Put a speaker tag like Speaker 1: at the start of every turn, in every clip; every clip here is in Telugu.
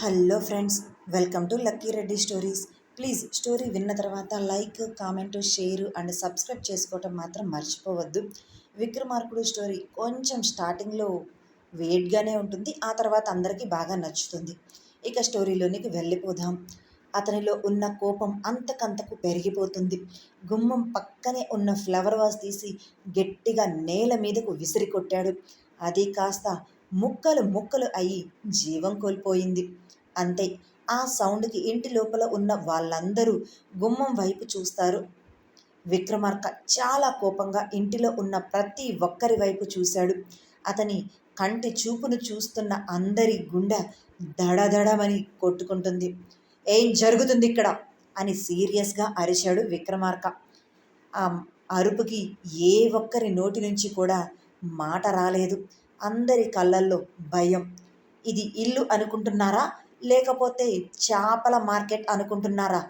Speaker 1: Hello friends welcome to Lucky Reddy stories. Please story విన్న తర్వాత like comment share and subscribe చేసుకోవటం మాత్రం మర్చిపోవద్దు. విక్రమార్కుడు స్టోరీ కొంచెం స్టార్టింగ్లో వేట్గానే ఉంటుంది ఆ తర్వాత అందరికీ బాగా నచ్చుతుంది. ఇక స్టోరీలోనికి వెళ్ళిపోదాం. అతనిలో ఉన్న కోపం అంతకంతకు పెరిగిపోతుంది. గుమ్మం పక్కనే ఉన్న ఫ్లవర్ వాస్ తీసి గట్టిగా నేల మీదకు విసిరి కొట్టాడు అది కాస్త ముక్కలు ముక్కలు అయి జీవం కోల్పోయింది. అంతే. ఆ సౌండ్కి ఇంటి లోపల ఉన్న వాళ్ళందరూ గుమ్మం వైపు చూస్తారు. విక్రమార్క చాలా కోపంగా ఇంటిలో ఉన్న ప్రతి ఒక్కరి వైపు చూశాడు. అతని కంటి చూపును చూస్తున్న అందరి గుండె దడదడమని కొట్టుకుంటుంది. ఏం జరుగుతుంది ఇక్కడ? అని సీరియస్గా అరిచాడు విక్రమార్క. ఆ అరుపుకి ఏ ఒక్కరి నోటి నుంచి కూడా మాట రాలేదు. అందరి కళ్ళల్లో భయం. ఇది ఇల్లు అనుకుంటున్నారా? లేకపోతే చేపల మార్కెట్ అనుకుంటున్నారా?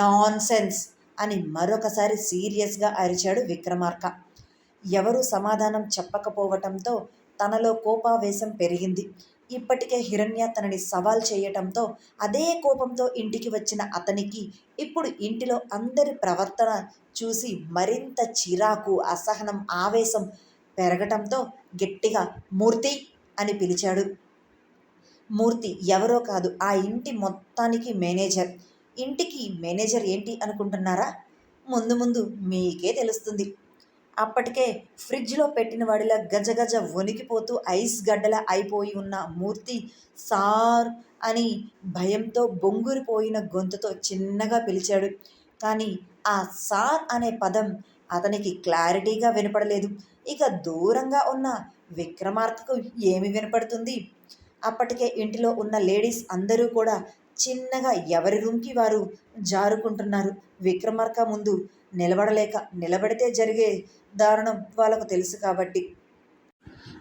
Speaker 1: నాన్ సెన్స్ అని మరొకసారి సీరియస్గా అరిచాడు విక్రమార్క. ఎవరు సమాధానం చెప్పకపోవటంతో తనలో కోపావేశం పెరిగింది. ఇప్పటికే హిరణ్య తనని సవాల్ చేయటంతో అదే కోపంతో ఇంటికి వచ్చిన అతనికి ఇప్పుడు ఇంటిలో అందరి ప్రవర్తన చూసి మరింత చిరాకు అసహనం ఆవేశం పెరగటంతో గట్టిగా మూర్తి అని పిలిచాడు. మూర్తి ఎవరో కాదు ఆ ఇంటి మొత్తానికి మేనేజర్. ఇంటికి మేనేజర్ ఏంటి అనుకుంటున్నారా? ముందు ముందు మీకే తెలుస్తుంది. అప్పటికే ఫ్రిడ్జ్లో పెట్టిన వాడిలా గజగజ వణికిపోతూ ఐస్ గడ్డల అయిపోయి ఉన్న మూర్తి సార్ అని భయంతో బొంగురిపోయిన గొంతుతో చిన్నగా పిలిచాడు. కానీ ఆ సార్ అనే పదం అతనికి క్లారిటీగా వినపడలేదు. ఇక దూరంగా ఉన్న విక్రమార్కకు ఏమి వినపడుతుంది? అప్పటికే ఇంటిలో ఉన్న లేడీస్ అందరూ కూడా చిన్నగా ఎవరి రూమ్కి వారు జారుకుంటున్నారు. విక్రమార్క ముందు నిలబడలేక నిలబడితే జరిగే దారుణం వాళ్ళకు తెలుసు కాబట్టి.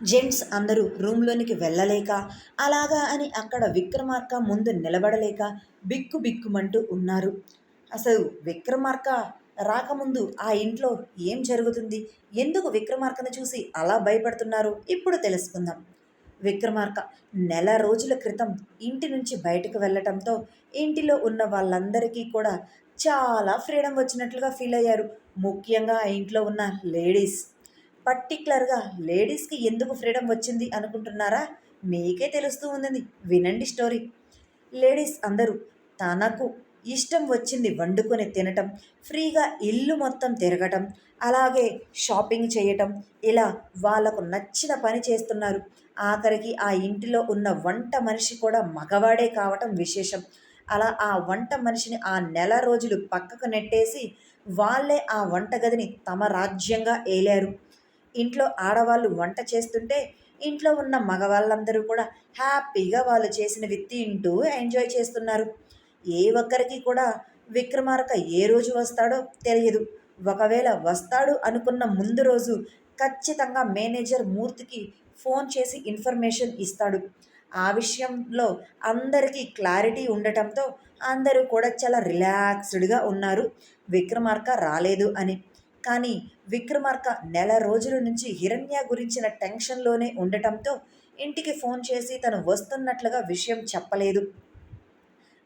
Speaker 1: జెంట్స్ అందరూ రూమ్లోనికి వెళ్ళలేక అలాగా అని అక్కడ విక్రమార్క ముందు నిలబడలేక బిక్కు బిక్కుమంటూ ఉన్నారు. అసలు విక్రమార్క రాకముందు ఆ ఇంట్లో ఏం జరుగుతుంది? ఎందుకు విక్రమార్కను చూసి అలా భయపడుతున్నారు? ఇప్పుడు తెలుసుకుందాం. విక్రమార్క నెల రోజుల క్రితం ఇంటి నుంచి బయటకు వెళ్ళటంతో ఇంటిలో ఉన్న వాళ్ళందరికీ కూడా చాలా ఫ్రీడమ్ వచ్చినట్లుగా ఫీల్ అయ్యారు. ముఖ్యంగా ఆ ఇంట్లో ఉన్న లేడీస్. పర్టిక్యులర్గా లేడీస్కి ఎందుకు ఫ్రీడమ్ వచ్చింది అనుకుంటున్నారా? మీకే తెలుస్తూ ఉంది వినండి స్టోరీ. లేడీస్ అందరూ తనకు ఇష్టం వచ్చింది వండుకొని తినటం ఫ్రీగా ఇల్లు మొత్తం తిరగటం అలాగే షాపింగ్ చేయటం. ఇలా వాళ్ళకు నచ్చిన పని చేస్తున్నారు. ఆఖరికి ఆ ఇంటిలో ఉన్న వంట మనిషి కూడా మగవాడే కావటం విశేషం. అలా ఆ వంట మనిషిని ఆ నెల రోజులు పక్కకు నెట్టేసి వాళ్ళే ఆ వంటగదిని తమ రాజ్యంగా ఏలారు. ఇంట్లో ఆడవాళ్ళు వంట చేస్తుంటే ఇంట్లో ఉన్న మగవాళ్ళందరూ కూడా హ్యాపీగా వాళ్ళు చేసినవి తింటూ ఎంజాయ్ చేస్తున్నారు. ఏ ఒక్కరికి కూడా విక్రమార్క ఏ రోజు వస్తాడో తెలియదు. ఒకవేళ వస్తాడు అనుకున్న ముందు రోజు ఖచ్చితంగా మేనేజర్ మూర్తికి ఫోన్ చేసి ఇన్ఫర్మేషన్ ఇస్తాడు. ఆ విషయంలో అందరికీ క్లారిటీ ఉండటంతో అందరూ కూడా చాలా రిలాక్స్డ్గా ఉన్నారు. విక్రమార్క రాలేదు అని. కానీ విక్రమార్క నెల రోజుల నుంచి హిరణ్య గురించిన టెన్షన్లోనే ఉండటంతో ఇంటికి ఫోన్ చేసి తను వస్తున్నట్లుగా విషయం చెప్పలేదు.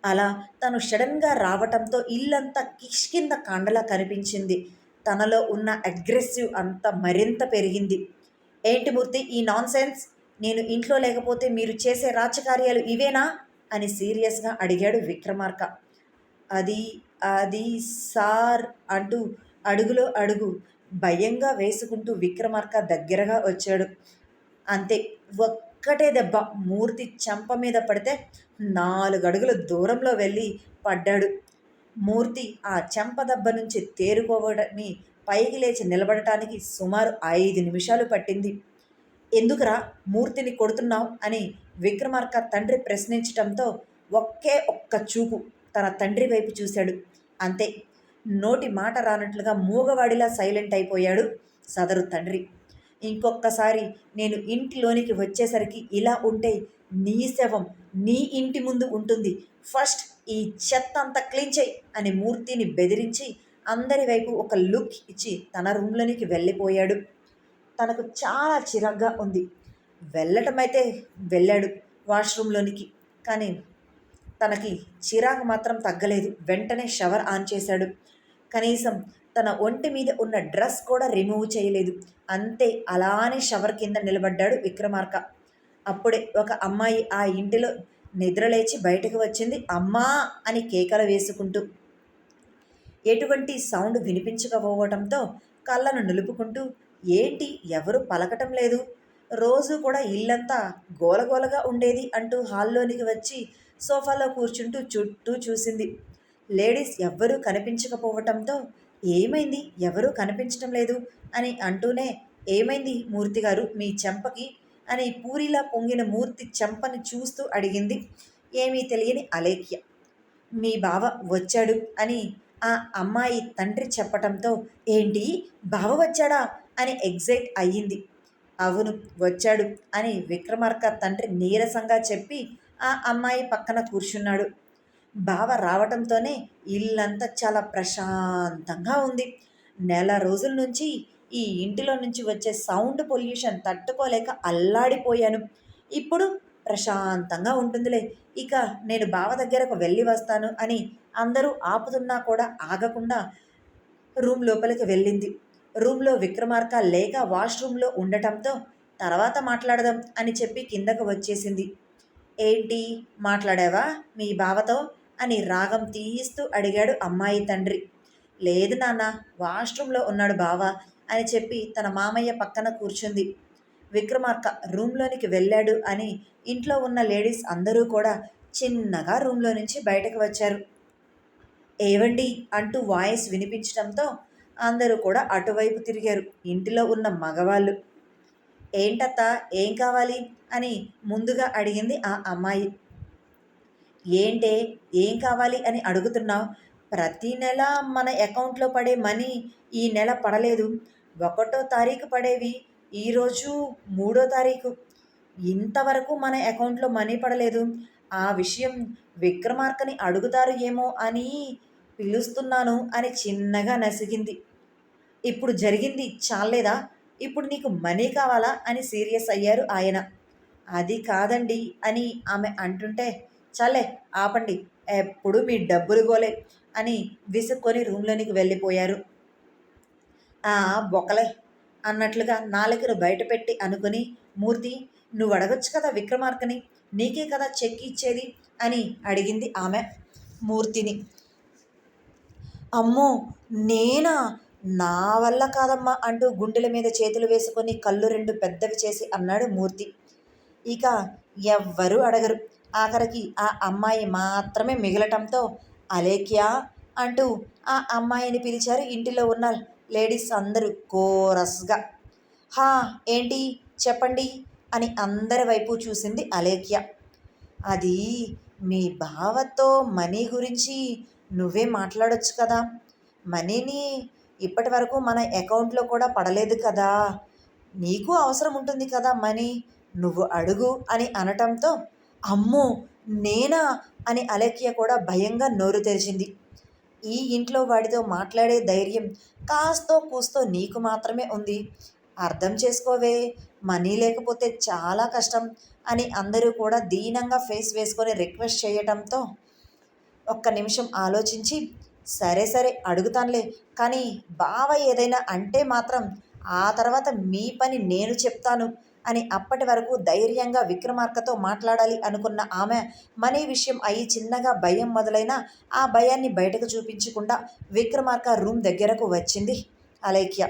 Speaker 1: అలా తను సడన్గా రావటంతో ఇల్లంతా కిష్కింద కాండలా కనిపించింది. తనలో ఉన్న అగ్రెసివ్ అంత మరింత పెరిగింది. ఏంటి మూర్తి ఈ నాన్ సెన్స్ నేను ఇంట్లో లేకపోతే మీరు చేసే రాజకార్యాలు ఇవేనా? అని సీరియస్గా అడిగాడు విక్రమార్క. అది అది సార్ అంటూ అడుగులో అడుగు భయంగా వేసుకుంటూ విక్రమార్క దగ్గరగా వచ్చాడు. అంతే ఒక్కటే దెబ్బ. మూర్తి చెంప మీద పడితే నాలుగు అడుగుల దూరంలో వెళ్ళి పడ్డాడు. మూర్తి ఆ చెంప దెబ్బ నుంచి తేరుకోవడని పైకి లేచి నిలబడటానికి సుమారు ఐదు నిమిషాలు పట్టింది. ఎందుకురా మూర్తిని కొడుతున్నావు అని విక్రమార్క తండ్రి ప్రశ్నించటంతో ఒకే ఒక్క చూపు తన తండ్రి వైపు చూశాడు. అంతే. నోటి మాట రానట్లుగా మూగవాడిలా సైలెంట్ అయిపోయాడు సదరు తండ్రి. ఇంకొకసారి నేను ఇంటిలోనికి వచ్చేసరికి ఇలా ఉంటే నీ శవం నీ ఇంటి ముందు ఉంటుంది. ఫస్ట్ ఈ చెత్త అంతా క్లీన్ చేయి అని మూర్తిని బెదిరించి అందరి వైపు ఒక లుక్ ఇచ్చి తన రూమ్లోనికి వెళ్ళిపోయాడు. తనకు చాలా చిరాగ్గా ఉంది. వెళ్ళటం అయితే వెళ్ళాడు వాష్రూమ్లోనికి కానీ తనకి చిరాకు మాత్రం తగ్గలేదు. వెంటనే షవర్ ఆన్ చేశాడు. కనీసం తన ఒంటి మీద ఉన్న డ్రెస్ కూడా రిమూవ్ చేయలేదు. అంతే అలానే షవర్ కింద నిలబడ్డాడు విక్రమార్క. అప్పుడే ఒక అమ్మాయి ఆ ఇంటిలో నిద్రలేచి బయటకు వచ్చింది. అమ్మా అని కేకలు వేసుకుంటూ ఎటువంటి సౌండ్ వినిపించకపోవటంతో కళ్ళను నిలుపుకుంటూ ఏంటి ఎవరు పలకటం లేదు? రోజు కూడా ఇల్లంతా గోలగోలగా ఉండేది అంటూ హాల్లోనికి వచ్చి సోఫాలో కూర్చుంటూ చుట్టూ చూసింది. లేడీస్ ఎవ్వరూ కనిపించకపోవటంతో ఏమైంది? ఎవరూ కనిపించటం లేదు అని అంటూనే ఏమైంది మూర్తి గారు? మీ చెంపకి అని పూరిలా పొంగిన మూర్తి చెంపని చూస్తూ అడిగింది. ఏమీ తెలియని అలేఖ్య. మీ బావ వచ్చాడు అని ఆ అమ్మాయి తండ్రి చెప్పటంతో ఏంటి? బావ వచ్చాడా? అని ఎగ్జైట్ అయ్యింది. అవును వచ్చాడు అని విక్రమార్క తండ్రి నీరసంగా చెప్పి ఆ అమ్మాయి పక్కన కూర్చున్నాడు. బావ రావటంతోనే ఇల్లంతా చాలా ప్రశాంతంగా ఉంది. నెల రోజుల నుంచి ఈ ఇంటిలో నుంచి వచ్చే సౌండ్ పొల్యూషన్ తట్టుకోలేక అల్లాడిపోయాను. ఇప్పుడు ప్రశాంతంగా ఉంటుందిలే. ఇక నేను బావ దగ్గరకు వెళ్ళి వస్తాను అని అందరూ ఆపుతున్నా కూడా ఆగకుండా రూమ్ లోపలికి వెళ్ళింది. రూమ్లో విక్రమార్క లేక వాష్రూమ్లో ఉండటంతో తర్వాత మాట్లాడదాం అని చెప్పి కిందకు వచ్చేసింది. ఏంటి? మాట్లాడావా మీ బావతో? అని రాగం తీయిస్తూ అడిగాడు అమ్మాయి తండ్రి. లేదు నాన్న వాష్రూమ్లో ఉన్నాడు బావ అని చెప్పి తన మామయ్య పక్కన కూర్చుంది. విక్రమార్క రూమ్లోనికి వెళ్ళాడు అని ఇంట్లో ఉన్న లేడీస్ అందరూ కూడా చిన్నగా రూమ్లో నుంచి బయటకు వచ్చారు. ఏవండి అంటూ వాయిస్ వినిపించడంతో అందరూ కూడా అటువైపు తిరిగారు. ఇంటిలో ఉన్న మగవాళ్ళు ఏంటత్తా ఏం కావాలి? అని ముందుగా అడిగింది ఆ అమ్మాయి. ఏంటే? ఏం కావాలి అని అడుగుతున్నావు? ప్రతి నెల మన అకౌంట్లో పడే మనీ ఈ నెల పడలేదు. ఒకటో తారీఖు పడేవి. ఈరోజు మూడో తారీఖు. ఇంతవరకు మన అకౌంట్లో మనీ పడలేదు. ఆ విషయం విక్రమార్కని అడుగుతారు ఏమో అని పిలుస్తున్నాను అని చిన్నగా నసిగింది. ఇప్పుడు జరిగింది చాలేదా ఇప్పుడు నీకు మనీ కావాలా అని సీరియస్ అయ్యారు ఆయన. అది కాదండి అని ఆమె అంటుంటే చాలే ఆపండి. ఎప్పుడు మీ డబ్బులు గోలే అని విసుక్కొని రూమ్లోనికి వెళ్ళిపోయారు. బొకలే అన్నట్లుగా నాలుకను బయటపెట్టి అనుకుని మూర్తి నువ్వు అడగచ్చు కదా విక్రమార్కని? నీకే కదా చెక్ ఇచ్చేది? అని అడిగింది ఆమె మూర్తిని. అమ్మో నేనా? నా వల్ల కాదమ్మా అంటూ గుండెల మీద చేతులు వేసుకొని కళ్ళు రెండు పెద్దవి చేసి అన్నాడు మూర్తి. ఇక ఎవ్వరూ అడగరు. ఆఖరికి ఆ అమ్మాయి మాత్రమే మిగలటంతో అలేఖ్యా అంటూ ఆ అమ్మాయిని పిలిచారు ఇంటిలో ఉన్న లేడీస్ అందరూ కోరస్గా. హా ఏంటి? చెప్పండి అని అందరి వైపు చూసింది అలేఖ్య. అది మీ బావతో మనీ గురించి నువ్వే మాట్లాడొచ్చు కదా. మనీని ఇప్పటి వరకు మన అకౌంట్లో కూడా పడలేదు కదా. నీకు అవసరం ఉంటుంది కదా మనీ. నువ్వు అడుగు అని అనటంతో అమ్మో నేనా? అని అలెక్య కూడా భయంగా నోరు తెరిచింది. ఈ ఇంట్లో వాడితో మాట్లాడే ధైర్యం కాస్తో కూస్తో నీకు మాత్రమే ఉంది. అర్థం చేసుకోవే మనీ లేకపోతే చాలా కష్టం అని అందరూ కూడా దీనంగా ఫేస్ వేసుకొని రిక్వెస్ట్ చేయటంతో ఒక్క నిమిషం ఆలోచించి సరే సరే అడుగుతానులే కానీ బావ ఏదైనా అంటే మాత్రం ఆ తర్వాత మీ పని నేను చెప్తాను. అని అప్పటి వరకు ధైర్యంగా విక్రమార్కతో మాట్లాడాలి అనుకున్న ఆమె మనీ విషయం అయి చిన్నగా భయం మొదలైన ఆ భయాన్ని బయటకు చూపించకుండా విక్రమార్క రూమ్ దగ్గరకు వచ్చింది అలైక్య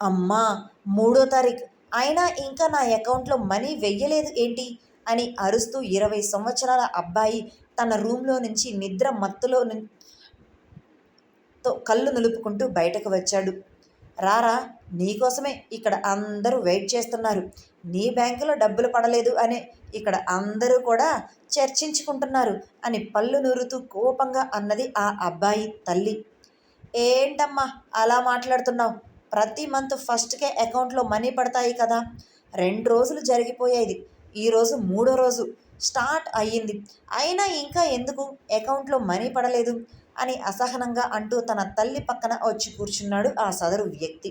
Speaker 1: అమ్మా మూడో తారీఖు. అయినా ఇంకా నా అకౌంట్లో మనీ వెయ్యలేదు ఏంటి? అని అరుస్తూ ఇరవై సంవత్సరాల అబ్బాయి తన రూమ్లో నుంచి నిద్ర మత్తులో కళ్ళు నిలుపుకుంటూ బయటకు వచ్చాడు. రారా నీకోసమే ఇక్కడ అందరూ వెయిట్ చేస్తున్నారు. నీ బ్యాంకులో డబ్బులు పడలేదు అని ఇక్కడ అందరూ కూడా చర్చించుకుంటున్నారు అని పళ్ళు నూరుతూ కోపంగా అన్నది ఆ అబ్బాయి తల్లి. ఏంటమ్మా అలా మాట్లాడుతున్నావు? ప్రతి మంత్ ఫస్ట్కే అకౌంట్లో మనీ పడతాయి కదా. రెండు రోజులు జరిగిపోయేది. ఈరోజు మూడో రోజు. స్టార్ట్ అయ్యింది. అయినా ఇంకా ఎందుకు? అకౌంట్లో మనీ పడలేదు. అని అసహనంగా అంటూ తన తల్లి పక్కన వచ్చి కూర్చున్నాడు ఆ సదరు వ్యక్తి.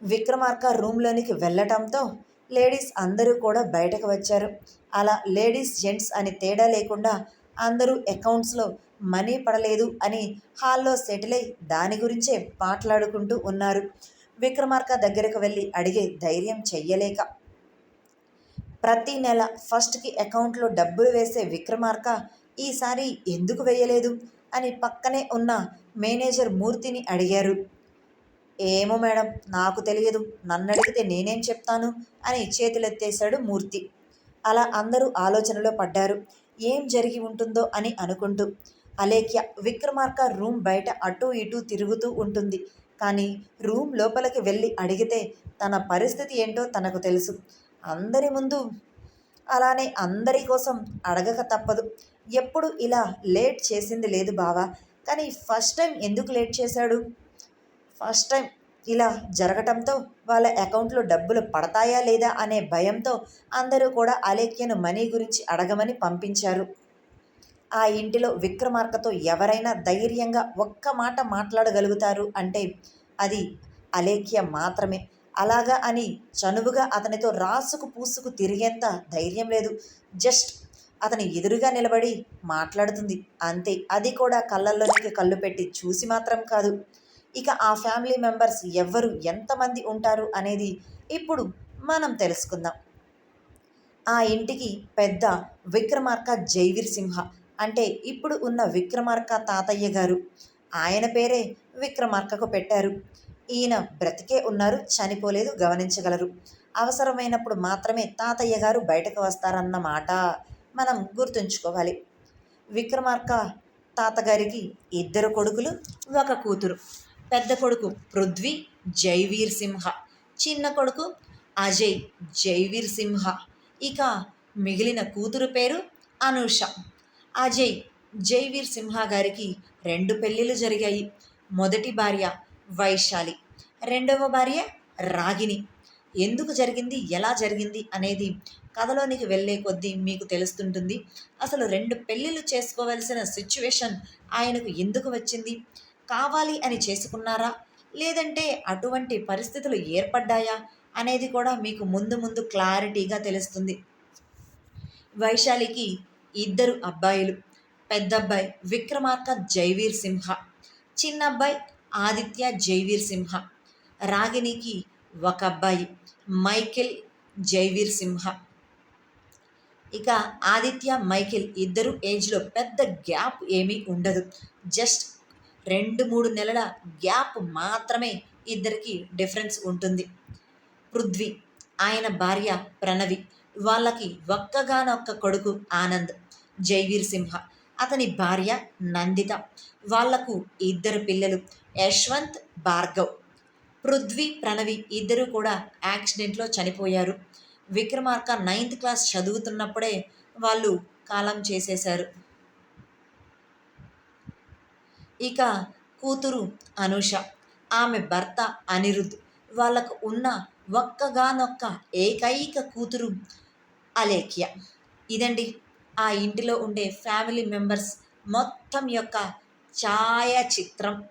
Speaker 1: విక్రమార్క రూమ్లోనికి వెళ్ళటంతో లేడీస్ అందరూ కూడా బయటకు వచ్చారు. అలా లేడీస్ జెంట్స్ అని తేడా లేకుండా అందరూ అకౌంట్స్లో మనీ పడలేదు అని హాల్లో సెటిల్ అయి దాని గురించే మాట్లాడుకుంటూ ఉన్నారు. విక్రమార్క దగ్గరకు వెళ్ళి అడిగే ధైర్యం చెయ్యలేక ప్రతి నెల ఫస్ట్కి అకౌంట్లో డబ్బులు వేసే విక్రమార్క ఈసారి ఎందుకు వేయలేదు? అని పక్కనే ఉన్న మేనేజర్ మూర్తిని అడిగారు. ఏమో మేడం నాకు తెలియదు. నన్ను అడిగితే నేనేం చెప్తాను? అని చేతులెత్తేశాడు మూర్తి. అలా అందరూ ఆలోచనలో పడ్డారు. ఏం జరిగి ఉంటుందో అని అనుకుంటూ అలేఖ్య విక్రమార్క రూమ్ బయట అటూ ఇటూ తిరుగుతూ ఉంటుంది. కానీ రూమ్ లోపలికి వెళ్ళి అడిగితే తన పరిస్థితి ఏంటో తనకు తెలుసు. అందరి ముందు అలానే అందరి కోసం అడగక తప్పదు. ఎప్పుడు ఇలా లేట్ చేసింది లేదు బావా. కానీ ఫస్ట్ టైం ఎందుకు లేట్ చేశాడు? ఫస్ట్ టైం ఇలా జరగటంతో వాళ్ళ అకౌంట్లో డబ్బులు పడతాయా లేదా అనే భయంతో అందరూ కూడా అలేఖ్యను మనీ గురించి అడగమని పంపించారు. ఆ ఇంటిలో విక్రమార్కతో ఎవరైనా ధైర్యంగా ఒక్క మాట మాట్లాడగలుగుతారు అంటే అది అలేఖ్య మాత్రమే. అలాగా అని చనువుగా అతనితో రాసుకు పూసుకు తిరిగేంత ధైర్యం లేదు. జస్ట్ అతని ఎదురుగా నిలబడి మాట్లాడుతుంది. అంతే. అది కూడా కళ్ళల్లోనికి కళ్ళు పెట్టి చూసి మాత్రం కాదు. ఇక ఆ ఫ్యామిలీ మెంబర్స్ ఎవ్వరు ఎంతమంది ఉంటారు అనేది ఇప్పుడు మనం తెలుసుకుందాం. ఆ ఇంటికి పెద్ద విక్రమార్క జైవీర్ సింహ అంటే ఇప్పుడు ఉన్న విక్రమార్క తాతయ్య గారు. ఆయన పేరే విక్రమార్కకు పెట్టారు. ఈయన బ్రతికే ఉన్నారు చనిపోలేదు గమనించగలరు. అవసరమైనప్పుడు మాత్రమే తాతయ్య గారు బయటకు వస్తారన్నమాట. మనం గుర్తుంచుకోవాలి. విక్రమార్క తాతగారికి ఇద్దరు కొడుకులు ఒక కూతురు. పెద్ద కొడుకు పృథ్వీ జైవీర్ సింహ. చిన్న కొడుకు అజయ్ జైవీర్ సింహ. ఇక మిగిలిన కూతురు పేరు అనూష. అజయ్ జైవీర్ సింహ గారికి రెండు పెళ్ళిళ్ళు జరిగాయి. మొదటి భార్య వైశాలి రెండవ భార్య రాగిని ఎందుకు జరిగింది? ఎలా జరిగింది? అనేది కథలోనికి వెళ్ళే కొద్దీ మీకు తెలుస్తుంటుంది. అసలు రెండు పెళ్ళిళ్ళు చేసుకోవలసిన సిచ్యువేషన్ ఆయనకు ఎందుకు వచ్చింది? కావాలి అని చేసుకున్నారా? లేదంటే అటువంటి పరిస్థితులు ఏర్పడ్డాయా? అనేది కూడా మీకు ముందు ముందు క్లారిటీగా తెలుస్తుంది. వైశాలికి ఇద్దరు అబ్బాయిలు. పెద్దబ్బాయి విక్రమార్క జైవీర్ సింహ. చిన్న అబ్బాయి ఆదిత్య జైవీర్ సింహ. రాగిణికి ఒక అబ్బాయి మైకెల్ జైవీర్ సింహ. ఇక ఆదిత్య మైఖిల్ ఇద్దరు ఏజ్లో పెద్ద గ్యాప్ ఏమీ ఉండదు. జస్ట్ రెండు మూడు నెలల గ్యాప్ మాత్రమే ఇద్దరికి డిఫరెన్స్ ఉంటుంది. పృథ్వీ ఆయన భార్య ప్రణవి వాళ్ళకి ఒక్కగానొక్క కొడుకు ఆనంద్ జైవీర్ సింహ. అతని భార్య నందిత వాళ్ళకు ఇద్దరు పిల్లలు యశ్వంత్ భార్గవ్. పృథ్వీ ప్రణవి ఇద్దరు కూడా యాక్సిడెంట్లో చనిపోయారు. విక్రమార్క నైన్త్ క్లాస్ చదువుతున్నప్పుడే వాళ్ళు కాలం చేసేశారు. ఇక కూతురు అనుష. ఆమె భర్త అనిరుద్. వాళ్ళకు ఉన్న ఒక్కగానొక్క ఏకైక కూతురు అలేఖ్య. ఇదండి. ఆ ఇంటిలో ఉండే ఫ్యామిలీ మెంబర్స్ మొత్తం యొక్క ఛాయాచిత్రం.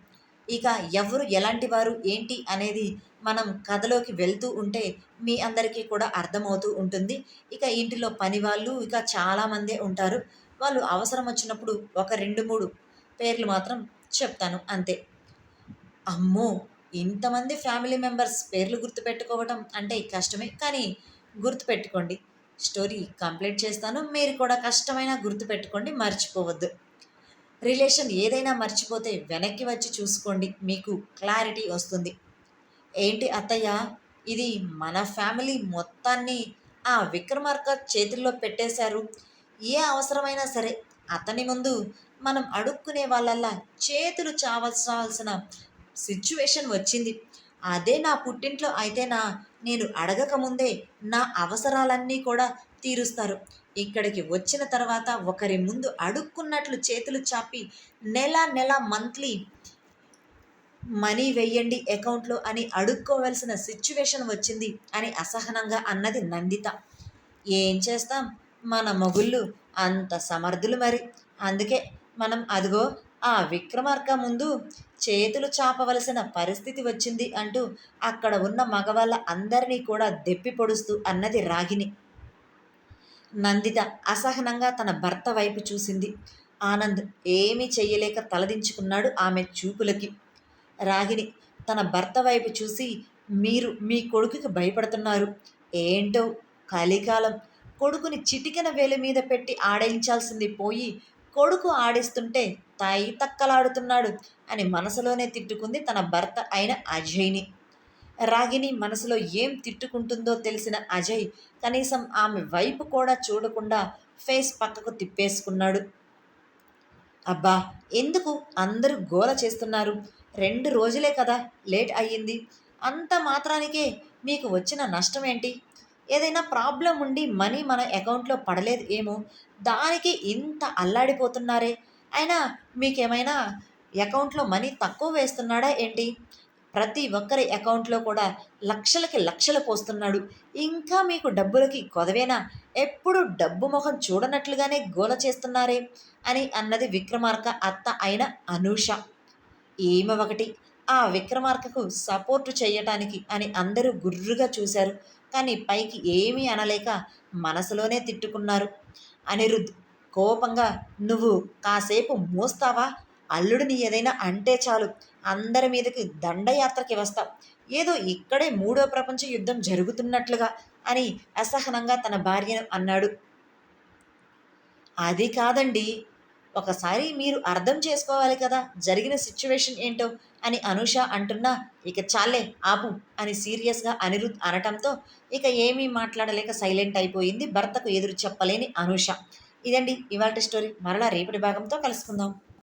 Speaker 1: ఇక ఎవరు ఎలాంటి వారు ఏంటి అనేది మనం కథలోకి వెళ్తూ ఉంటే మీ అందరికీ కూడా అర్థమవుతూ ఉంటుంది. ఇక ఇంటిలో పని వాళ్ళు ఇక చాలామందే ఉంటారు. వాళ్ళు అవసరం వచ్చినప్పుడు ఒక రెండు మూడు పేర్లు మాత్రం చెప్తాను అంతే. అమ్మో! ఇంతమంది ఫ్యామిలీ మెంబర్స్ పేర్లు గుర్తుపెట్టుకోవడం అంటే కష్టమే కానీ గుర్తుపెట్టుకోండి. స్టోరీ కంప్లీట్ చేస్తాను. మీరు కూడా కష్టమైన గుర్తుపెట్టుకోండి మర్చిపోవద్దు. రిలేషన్ ఏదైనా మర్చిపోతే వెనక్కి వచ్చి చూసుకోండి మీకు క్లారిటీ వస్తుంది. ఏంటి అత్తయ్య? ఇది మన ఫ్యామిలీ మొత్తాన్ని ఆ విక్రమార్క చేతుల్లో పెట్టేశారు. ఏ అవసరమైనా సరే అతని ముందు మనం అడుక్కునే వాళ్ళల్లా చేతులు చావల్సిన సిచ్యువేషన్ వచ్చింది. అదే నా పుట్టింట్లో అయితేనా నేను అడగకముందే నా అవసరాలన్నీ కూడా తీరుస్తారు. ఇక్కడికి వచ్చిన తర్వాత ఒకరి ముందు అడుక్కున్నట్లు చేతులు చాపి నెల నెల మంత్లీ మనీ వెయ్యండి అకౌంట్లో అని అడుక్కోవలసిన సిచ్యువేషన్ వచ్చింది అని అసహనంగా అన్నది నందిత. ఏం చేస్తాం? మన మొగుళ్ళు అంత సమర్థులు మరి. అందుకే మనం అదిగో ఆ విక్రమార్క ముందు చేతులు చాపవలసిన పరిస్థితి వచ్చింది అంటూ అక్కడ ఉన్న మగవాళ్ళ అందరినీ కూడా దెప్పి పొడుస్తూ అన్నది రాగిని నందిత అసహనంగా తన భర్త వైపు చూసింది. ఆనంద్ ఏమీ చెయ్యలేక తలదించుకున్నాడు ఆమె చూపులకి. రాగిని తన భర్త వైపు చూసి మీరు మీ కొడుకుకి భయపడుతున్నారు. ఏంటో కలికాలం. కొడుకుని చిటికెన వేలు మీద పెట్టి ఆడించాల్సింది పోయి కొడుకు ఆడిస్తుంటే తాయి తక్కలాడుతున్నాడు అని మనసులోనే తిట్టుకుంది తన భర్త అయిన అజయ్ని. రాగిని మనసులో ఏం తిట్టుకుంటుందో తెలిసిన అజయ్ కనీసం ఆమె వైపు కూడా చూడకుండా ఫేస్ పక్కకు తిప్పేసుకున్నాడు. అబ్బా ఎందుకు అందరూ గోల చేస్తున్నారు? రెండు రోజులే కదా లేట్ అయ్యింది. అంత మాత్రానికే మీకు వచ్చిన నష్టం ఏంటి? ఏదైనా ప్రాబ్లం ఉండి మనీ మన అకౌంట్లో పడలేదు ఏమో? దానికి ఇంత అల్లాడిపోతున్నారే? అయినా మీకేమైనా అకౌంట్లో మనీ తక్కువ వేస్తున్నాడా ఏంటి? ప్రతి ఒక్కరి అకౌంట్లో కూడా లక్షలకి లక్షలు పోస్తున్నాడు. ఇంకా మీకు డబ్బులకి కొదవేనా? ఎప్పుడు డబ్బు ముఖం చూడనట్లుగానే గోల చేస్తున్నారే? అని అన్నది విక్రమార్క అత్త అయిన అనూష. ఏమి ఒకటి ఆ విక్రమార్కకు సపోర్టు చేయటానికి అని అందరూ గుర్రుగా చూశారు. కానీ పైకి ఏమీ అనలేక మనసులోనే తిట్టుకున్నారు. అనిరుద్ కోపంగా నువ్వు కాసేపు మోస్తావా? అల్లుడిని ఏదైనా అంటే చాలు. అందరి మీదకి దండయాత్రకి వస్తాం. ఏదో ఇక్కడే మూడో ప్రపంచ యుద్ధం జరుగుతున్నట్లుగా అని అసహనంగా తన భార్యను అన్నాడు. అది కాదండి. ఒకసారి మీరు అర్థం చేసుకోవాలి కదా జరిగిన సిచ్యువేషన్ ఏంటో అని అనుష అంటున్నా ఇక చాలే ఆపు అని సీరియస్గా అనిరుద్ అనటంతో ఇక ఏమీ మాట్లాడలేక సైలెంట్ అయిపోయింది భర్తకు ఎదురు చెప్పలేని అనుష. ఇదండి ఇవాళ స్టోరీ. మరలా రేపటి భాగంతో కలుసుకుందాం.